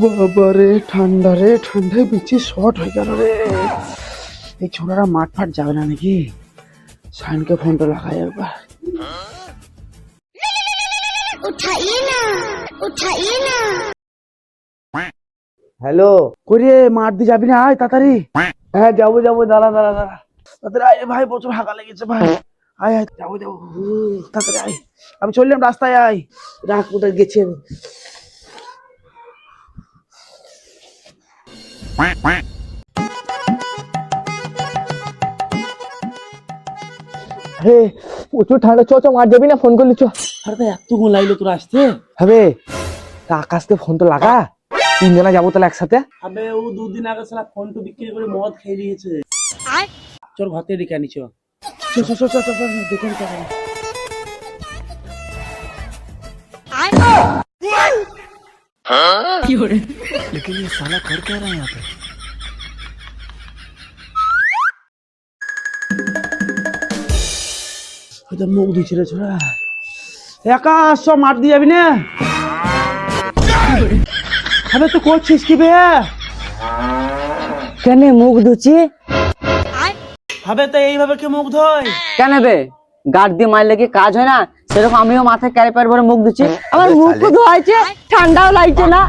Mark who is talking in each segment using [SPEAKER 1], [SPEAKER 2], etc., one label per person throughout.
[SPEAKER 1] বাবারে, ঠান্ডা রে, ঠান্ডায় বিচি শর্ট হয়ে গেল রে। এই ছোড়ারা মাঠ ফাট যাবে না নাকি? সাইনকে ফোনটা লাগাই একবার।
[SPEAKER 2] হ্যালো
[SPEAKER 1] করি মাঠ দিয়ে যাবি না? আয় তাড়াতাড়ি।
[SPEAKER 2] হ্যাঁ যাব যাব, দাঁড়া দাঁড়া দাঁড়া।
[SPEAKER 1] তাড়াতাড়ি আয় ভাই, প্রচুর হাঁকা লেগেছে ভাই। আয় আয়, যাব যাব। তাড়াতাড়ি আয়। আমি চললাম রাস্তায়, আয়। রাগ কোথায় গেছি আমি?
[SPEAKER 2] হে প্রচুর ঠান্ডা চ চ মার যাবি না? ফোন করলি চ।
[SPEAKER 1] আরে তো এতক্ষণ লাগল তোর আসতে।
[SPEAKER 2] হবে তা আকাশকে ফোন তো লাগা। তিনজনা যাব তাহলে একসাথে।
[SPEAKER 1] আবে ও দুদিন আগে সালা ফোন তো বিক্রি করে মদ খেয়ে দিয়েছে। চল ঘর থেকে আনিছ চল চল চল চল চল চল, দেখে নিতে হবে। হয়তো মুখ দিচ্ছে রে ছোড়া। একা আসছো মাঠ দিয়ে যাবি না। আবে তুই করছিস কি বে?
[SPEAKER 2] কেন মুখ ধুচ্ছি?
[SPEAKER 1] হবে তো এইভাবে কি মুখ ধোয়?
[SPEAKER 2] কেন বে? গার্ড দিয়ে মারলে কি কাজ হয় না? সেরকম আমিও মাথায় ক্যারিপার ভরে মুখ ধুচ্ছি আমার মুখ ধোয়াইছে ঠান্ডাও লাগছে না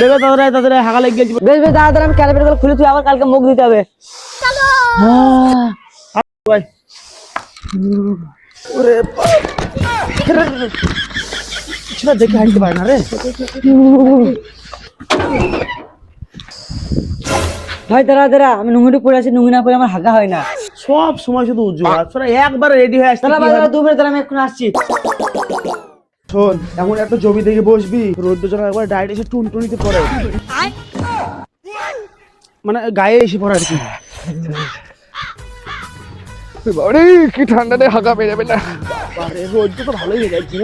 [SPEAKER 1] দেখো দাদা দাদা হাগা লেগে গেছে
[SPEAKER 2] বেশ বেশ দাঁড়া আমি ক্যারিপারগুলো খুলে তুই আবার কালকে মুখ দিতে হবে
[SPEAKER 1] দেখে হাঁটতে পারে না রে
[SPEAKER 2] ভাই দাঁড়া দাঁড়া আমি নুঙ্গিটা পরে আছি নুঙ্গি না পরে আমার হাগা হয় না।
[SPEAKER 1] সব সময় শুধু তোরা একবার রেডি হয়ে আসতে
[SPEAKER 2] দাঁড়া ভাই দাঁড়া দু মিনিট দাঁড়া আমি এখন আসছি।
[SPEAKER 1] শোন এখন একটা জমি দেখে বসবি যখন একবার ডাইরেক্ট এসে টুনটুনিতে পড়ে। মানে গায়ে এসে পড়ে আর কি।
[SPEAKER 2] কি ঠান্ডা রে হাগা বেরোবে না।
[SPEAKER 1] আরে রোদ্র তো ভালোই হয়ে যাচ্ছে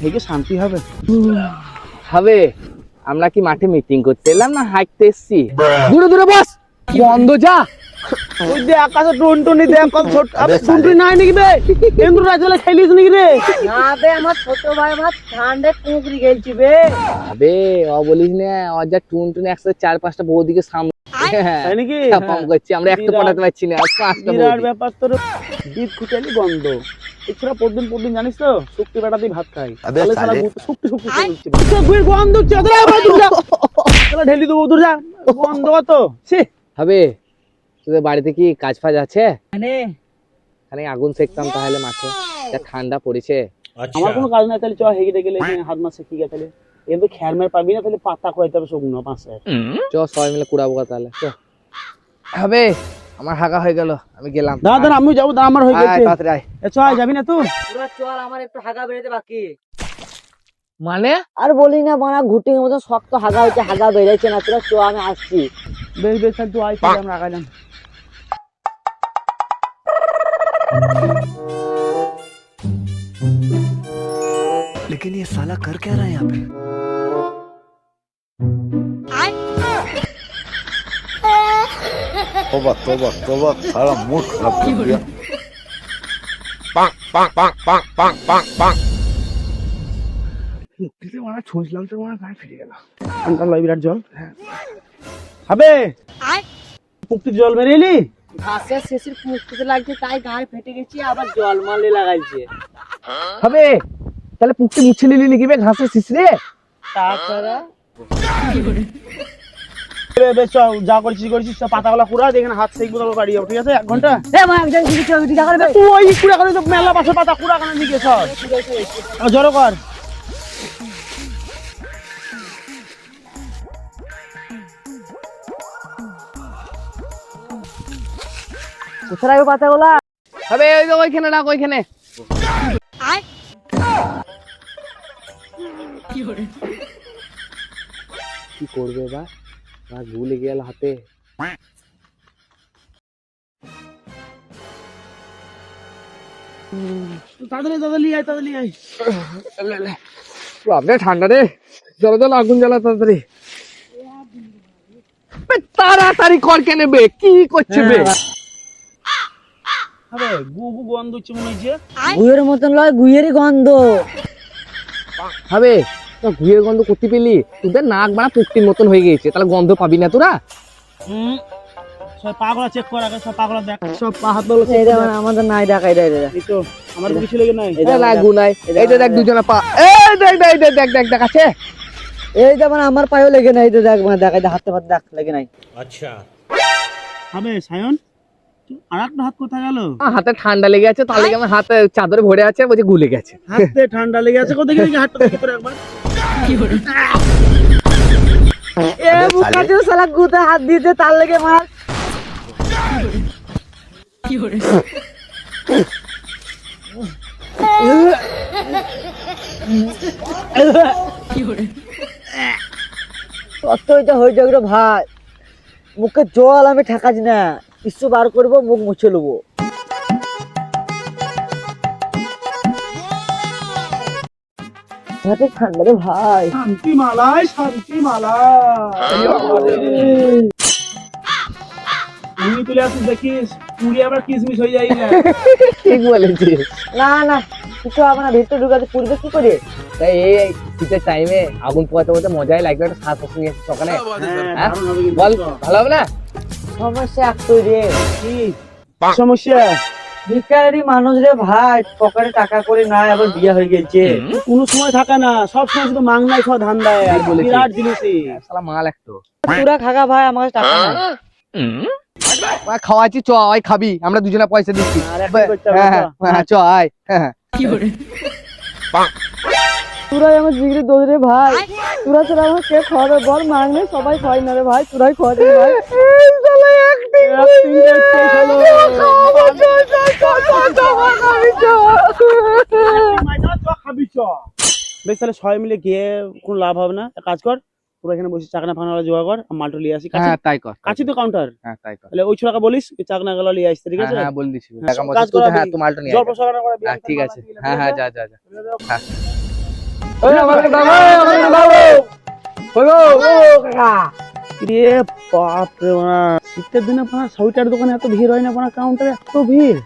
[SPEAKER 1] থেকে শান্তি হবে।
[SPEAKER 2] হবে। আমরা কি মাঠে মিটিং করতে এলাম না হাঁটতে এসছি? দূরে দূরে বস। বন্ধ যা।
[SPEAKER 1] ওই যে আকাশে টুনটুনি দেখ কত ছোট। আবে টুনটুনি নাই নাকি বে? কেন্দ্র রাজলে খেলিস নাকি রে?
[SPEAKER 2] না বে আমার ছোট ভাই আমার ঠান্ডায় কুঁকড়ি গেলছি বে। আবে ও বলিস না ও যা টুন টুন একসাথে চার পাঁচটা বৌদিকে সামনে
[SPEAKER 1] তাই নাকি?
[SPEAKER 2] পাম করছি আমরা একটা পটাতে পারছি না পাঁচটা
[SPEAKER 1] বিরাট ব্যাপার তোর। বিট খুঁটালি গন্ধ এছাড়া প্রতিদিন প্রতিদিন জানিস তো শুক্তি বেটাতেই ভাত খাই তাহলে সারা শুক্তি শুক্তি গন্ধ ঢেলি দেবো দূর যা গন্ধ তো সে
[SPEAKER 2] হবে তোদের বাড়িতে কি কাজ ফাজ আছে? এখানে আগুন সেকতাম তাহলে মাঠে। যা ঠান্ডা পড়েছে।
[SPEAKER 1] আমার কোনো কাজ নাই তাহলে চ হেগে গেলে হাত মাস শিখি গে তাহলে। খ্যার মের পাবি না তাহলে পাতা খোয়াইতে হবে শুকনো পাঁচে।
[SPEAKER 2] চ সবাই মিলে কুড়াবো গা তাহলে। চ। হবে আমার হাগা হয়ে গেল আমি গেলাম।
[SPEAKER 1] দাদা দাদা আমিও যাব দাদা আমার হয়ে গেছে। এ চ যাবি না তুই?
[SPEAKER 2] চল আমার একটু হাগা বেরোতে বাকি। মানে? আর বলি না বানা ঘুটিং মতো শক্ত হাগা হচ্ছে হাগা বেরোচ্ছে না তোরা চ আমি আসছি।
[SPEAKER 1] বেশ বেশ তুই আয় তাহলে আমরা আগাইলাম।
[SPEAKER 3] लेकिन ये साला कर क्या रहा है यहाँ पे
[SPEAKER 4] तोबा तोबा तोबा सारा मूड खराब कर दिया
[SPEAKER 1] মুক্তিতে মারা ছুঁচলাম তো মারা গায়ে ফিরে গেল ঠান্ডা লয় বিরাট জল হ্যাঁ হবে মুক্তির জল মেরে এলি
[SPEAKER 2] ঘাসের শেষের পুষ্টিতে লাগছে তাই গায়ে ফেটে গেছি আবার জল মারলে লাগাইছে। হবে? তাহলে পুকটি মুছে নিলি নাকি বে ঘাসের শিশরে
[SPEAKER 1] তাছাড়া যা করছিস করছিস সব পাতাগুলা কুড়া দিয়ে হাত সেকবো তারপর বাড়ি যাব ঠিক আছে? এক
[SPEAKER 2] ঘণ্টা?
[SPEAKER 1] তুই কুড়া করে মেলা পাশে পাতা কুড়া কানে দিকে সব জড়ো কর।
[SPEAKER 2] কোথায় রাখবে পাতাগুলা হবে ওই যে ওইখানে রাখ ওইখানে। কি করবে বা? ভুলে গেল হাতে।
[SPEAKER 1] তাড়াতাড়ি তাড়াতাড়ি আয় তাড়াতাড়ি আয়।
[SPEAKER 2] বাপরে ঠান্ডা রে। আগুন জ্বালা তাড়াতাড়ি। তাড়াতাড়ি কর কেন বে কি করছে বে?
[SPEAKER 1] হবে? গু গু গন্ধ হচ্ছে মনে হচ্ছে
[SPEAKER 2] গুয়ের মতন লয় গুয়েরই গন্ধ। হবে তা ঘুয়ে গন্ধ করতে পেলি? তোদের নাক বাড়া পুক্তির মতন হয়ে গেছে তাহলে গন্ধ পাবি না তোরা?
[SPEAKER 1] হুম সব পাগলা চেক কর আগে সব পাগলা দেখ। সব পা
[SPEAKER 2] হাতগুলো আমাদের নাই দেখা এটা এটা
[SPEAKER 1] এই তো আমার কিছু লেগে নাই।
[SPEAKER 2] এটা না গুনাই এই যে দেখ দুজনে পা এই দেখ দেখ দেখ দেখ দেখ দেখ আছে।
[SPEAKER 5] এই যেমন আমার পায়েও লেগে নাই তো দেখ মানে দেখ হাতে পাতে দেখ লেগে নাই।
[SPEAKER 1] হবে সায়ন? আর একটা হাত কোথায় গেল?
[SPEAKER 2] হাতে ঠান্ডা লেগে আছে তার লেগে আমার হাতে চাদরে ভরে আছে বলছে গুলে গেছে।
[SPEAKER 1] হাতে ঠান্ডা লেগে আছে কোথায় গেলে? হাতটা দেখি তোর একবার।
[SPEAKER 5] এ বুকা শালা গুতে হাত দিয়েছে তার লেগে মার। হয়ে যাবে ভাই। মুখে জল আমি ঠেকাছি না। কিছু বার করব মুখ মুছে নেব ঠান্ডা রে ভাই।
[SPEAKER 1] শান্তি মালায় শান্তি তুলে আসিস দেখিস। পুরি আবার কিসমিস হয়ে যাই না।
[SPEAKER 2] ঠিক বলেছিস।
[SPEAKER 5] না না কিছু হবে না ভিতরে ঢুকাতে পূর্বে কি করে?
[SPEAKER 2] তাই এই শীতের টাইমে আগুন পোয়াতে পোয়াতে মজাই লাগবে একটা শ্বাস প্রশ্বাস নিয়ে সকালে।
[SPEAKER 1] হ্যাঁ, দারুণ
[SPEAKER 2] বল ভালো হবে না?
[SPEAKER 5] সমস্যা একটাই রে
[SPEAKER 1] কি? সমস্যা?
[SPEAKER 5] ভিকারি মানুষ রে ভাই পকেটে টাকা করে নাই আবার বিয়ে হয়ে গেছে।
[SPEAKER 1] কোনো সময় থাকে না সব সময় শুধু মাংনাই ধান দেয় বিরাট জিনিসই
[SPEAKER 2] শালা মাল একটু
[SPEAKER 5] তোরা খাগা ভাই আমার টাকা নাই।
[SPEAKER 2] খাওয়াচ্ছি চ আয় খাবি। আমরা দুজনে পয়সা দিচ্ছি।
[SPEAKER 1] হবে,
[SPEAKER 2] হ্যাঁ
[SPEAKER 1] চ।
[SPEAKER 2] হ্যাঁ চ আয়। হ্যাঁ
[SPEAKER 5] তোরাই আমার জিগরে দোষ রে ভাই। তোরা ছাড়া আমার কে খাওয়াবে? বল মাংনে সবাই খাওয়াই না রে ভাই তোরাই খাওয়াবি ভাই।
[SPEAKER 1] বেশ তাহলে সবাই মিলে গিয়ে কোনো লাভ হবে না। এক কাজ কর পুরো এখানে বসে চাকনা ফাকনা জোগাড় কর আর মালটা নিয়ে আসি
[SPEAKER 2] হ্যাঁ তাই কর
[SPEAKER 1] কাছে তো কাউন্টার
[SPEAKER 2] হ্যাঁ তাই কর।
[SPEAKER 1] তাহলে ওই ছোড়াকে বলিস চাকনা গুলো নিয়ে আসতে ঠিক আছে?
[SPEAKER 2] হ্যাঁ হ্যাঁ বল দিছি
[SPEAKER 1] হ্যাঁ,
[SPEAKER 2] টাকা মতো। হ্যাঁ মালটা নিয়ে হ্যাঁ ঠিক আছে। হ্যাঁ হ্যাঁ যা যা যা। হ্যাঁ।
[SPEAKER 1] শীতের দিনে আপনার সোয়েটার দোকানে এত ভিড় হয় না আপনার কাউন্টারে এত ভিড়?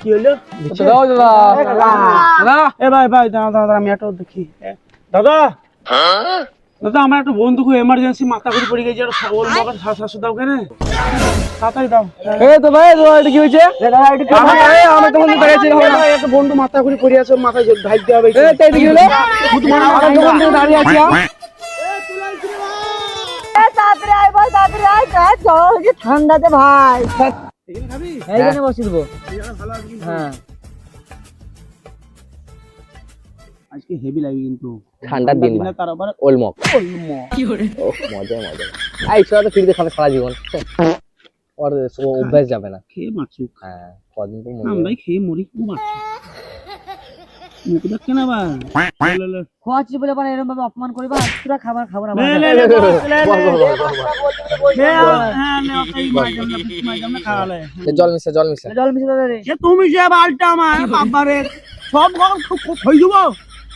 [SPEAKER 1] কি হলো?
[SPEAKER 2] দাদা। দাদা।
[SPEAKER 1] এ ভাই ভাই দাঁড়া দাঁড়া, আমি দেখি। দাদা। দাদা আমার একটা বন্ধু খুব এমার্জেন্সি মাথা ঘুরে পড়ে গেছে একটা ওর মগজ শাশু দাও কেন তাড়াতাড়ি দাও।
[SPEAKER 2] এ তো ভাই এটা কি হয়েছে? তো বন্ধু
[SPEAKER 1] একটা মাথা ঘুরে পড়ে আছে মাথায় দেওয়া হবে
[SPEAKER 2] এ তাই কি হলো? আমার বন্ধু দাঁড়িয়ে আছে
[SPEAKER 5] এ তাড়াতাড়ি আয় ভাই তাড়াতাড়ি আয় কাজ ঠান্ডাতে ভাই।
[SPEAKER 1] এখানে খাবি
[SPEAKER 5] এইখানে বসে দেবো। হ্যাঁ।
[SPEAKER 1] আজকে হেভি লাগবে কিন্তু।
[SPEAKER 2] ঠান্ডার দিন।
[SPEAKER 1] তার আবার
[SPEAKER 2] ওলমক।
[SPEAKER 1] ওলমো।
[SPEAKER 2] ও মজা মজা। এই ছোট তো ফিরতে খাবে সারা জীবন। ওর ও অভ্যাস যাবে না।
[SPEAKER 1] খেয়ে মাছুক
[SPEAKER 2] হ্যাঁ কদিন তো
[SPEAKER 1] আমরাই খেয়ে মরি খুব মাছুক মুখ দেখছে না আবার লে, লে, লে।
[SPEAKER 5] খোয়াচ্ছি বলে মানে এরকম ভাবে অপমান করি খাবার
[SPEAKER 1] হ্যাঁ।
[SPEAKER 2] জল মিশে জল মিশে।
[SPEAKER 5] জল মিশে দাদা রে
[SPEAKER 1] তুমি যে বালটা আমার বাবারে সব গরম খুব খুব হই দিব?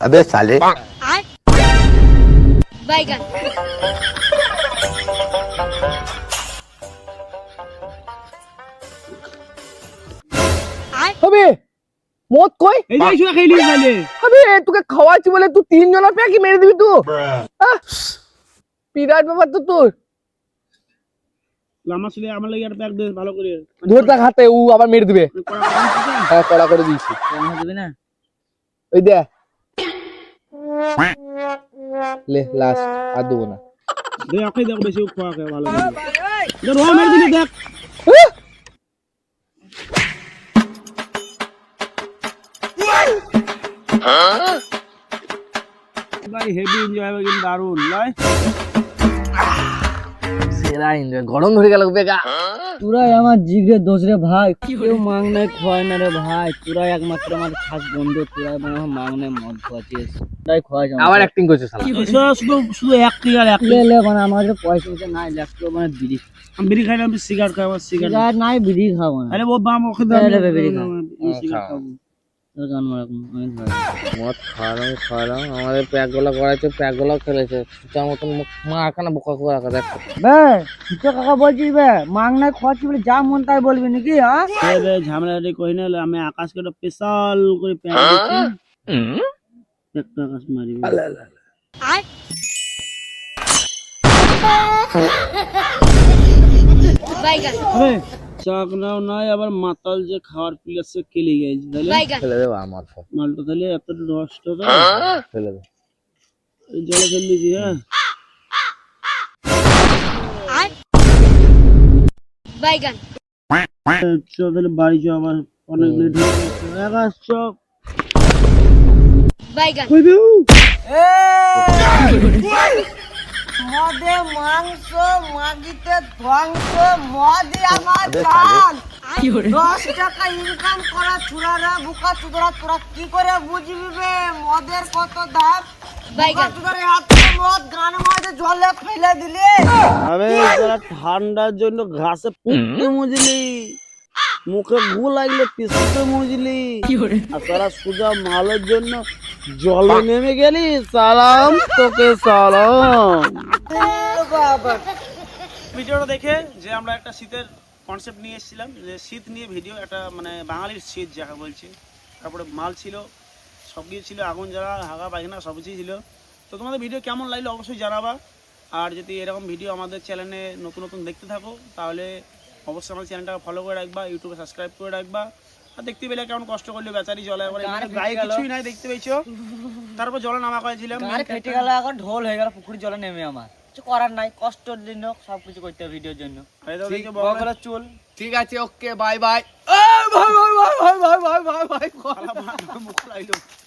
[SPEAKER 4] अबे साले
[SPEAKER 6] বাইগান
[SPEAKER 2] হবে মদ কই
[SPEAKER 1] এই যে শুনে খেয়ে নিস তাহলে
[SPEAKER 2] হবে তোকে খাওয়াচ্ছি বলে তুই তিনজনের প্যাকি মেরে দিবি তুই আহ, বিরাট ব্যাপার তো তোর
[SPEAKER 1] আমার ছেলে আমার লাগে একটা প্যাক ভালো করে।
[SPEAKER 2] ধর তাক হাতে ও আবার মেরে দিবে।
[SPEAKER 1] দিচ্ছে।
[SPEAKER 2] হ্যাঁ কড়া করে দিয়েছি।
[SPEAKER 5] দিবি না?
[SPEAKER 2] ওই দে। লে লাস্ট আর দেবো না।
[SPEAKER 1] দে ওকে দেখ বেশি ভালো করে। রো মেরে দিলি দেখ। ভাই হেভি এনজয় হবে কিন্তু দারুণ লয়।
[SPEAKER 2] সেরা এনজয়। গরম ধরে গেল বেগা।
[SPEAKER 5] তোরাই আমার জিগরে দোষ রে ভাই। কেউ মাং নাই খয় না রে ভাই। তোরাই একমাত্র আমার খাস বন্ধু। তোরাই মানে আমার মাং নাই মদ খাওয়াছিস তোরাই খয়
[SPEAKER 2] আবার অ্যাক্টিং করছে শালা।
[SPEAKER 1] শুধু শুধু একটি আর একটি
[SPEAKER 5] লে লে মানে আমার কাছে পয়সা পয়সা নাই। লাগতো মানে বিড়ি।
[SPEAKER 1] আমি বিড়ি খাই না আমি সিগারেট খাই আমার সিগারেট
[SPEAKER 5] নাই বিড়ি খাব না।
[SPEAKER 1] আরে ও বাম
[SPEAKER 5] লে, বিড়ি।
[SPEAKER 1] সিগারেট খাব।
[SPEAKER 2] মদ খাওয়ালাম খাওয়ালাম আমাদের প্যাকগুলা করাইছে প্যাক গুলাও খেলেছে। সুচার মতন মুখ- মা এখানে বোকা করে রাখা দেখ।
[SPEAKER 5] বে তুই কাকা বলছিস বে মাং নাই খাওয়াচ্ছি বলে যা মন তাই বলবি নাকি হ্যাঁ
[SPEAKER 1] বে ঝামেলা রে কই না আমি আকাশকে একটা স্পেশাল করে প্যাক দিচ্ছি। একটা আকাশ মারি
[SPEAKER 6] বাইগান
[SPEAKER 1] হবে চাকনাও নাই আবার মাতাল যে খাওয়ার প্লেসে কেলে গেছে তাহলে
[SPEAKER 6] বাইগান
[SPEAKER 2] ফেলে দেবো আমার সব
[SPEAKER 1] মালটা তাহলে এতটা নষ্ট তো
[SPEAKER 2] ফেলে দেবো।
[SPEAKER 1] এই জলে ফেল দিয়েছি হ্যাঁ?
[SPEAKER 6] বাইগান
[SPEAKER 1] চ তাহলে বাড়ি চ আবার অনেক লেট হয়ে গেছে। আকাশ চ
[SPEAKER 6] বাইগান
[SPEAKER 1] কই বেউ
[SPEAKER 5] মদে মাংস মাগিতে ধ্বংস মদে আমার চাল দশ টাকা ইনকাম করা চুরারা বুকা চুদরা তোরা কি করে বুঝবি বে? মদের কত দাম?
[SPEAKER 6] বাইগান
[SPEAKER 5] চুদরা এত মদ গান মাঝে জলে ফেলে দিলে।
[SPEAKER 1] ঠান্ডার জন্য ঘাসে পুঁতে মুজলি। মুখে গু লাগলে পিসতে মুজলি। আর তোরা সুজা মালের জন্য জলে নেমে গেলি সালাম তোকে সালাম। ভিডিওটা দেখে যে আমরা একটা শীতের কনসেপ্ট নিয়ে এসেছিলাম যে শীত নিয়ে ভিডিও একটা মানে বাঙালির শীত যাকে বলছে। তারপরে মাল ছিল সব কিছু ছিল আগুন জ্বালা হাগা পায়খানা সব কিছুই ছিল। তো তোমাদের ভিডিও কেমন লাগল অবশ্যই জানাবা। আর যদি এরকম ভিডিও আমাদের চ্যানেলে নতুন নতুন দেখতে থাকো তাহলে অবশ্যই আমার চ্যানেলটাকে ফলো করে রাখবা ইউটিউবে সাবস্ক্রাইব করে রাখবা আর দেখতে পেলে কেমন কষ্ট করলে বেচারি জলে একবার গায়ে কিছুই নাই দেখতে পেয়েছ তারপর জলে নামা করেছিলাম
[SPEAKER 5] ফেটে গেল এখন ঢোল হয়ে গেল পুকুর জলে নেমে আমার কিছু করার নাই কষ্টর জন্য সবকিছু করতে হবে ভিডিওর জন্য চুল
[SPEAKER 2] ঠিক আছে ওকে বাই বাই ভাই ভাই ভাই ভাই ভাই ভাই ভাই ভাই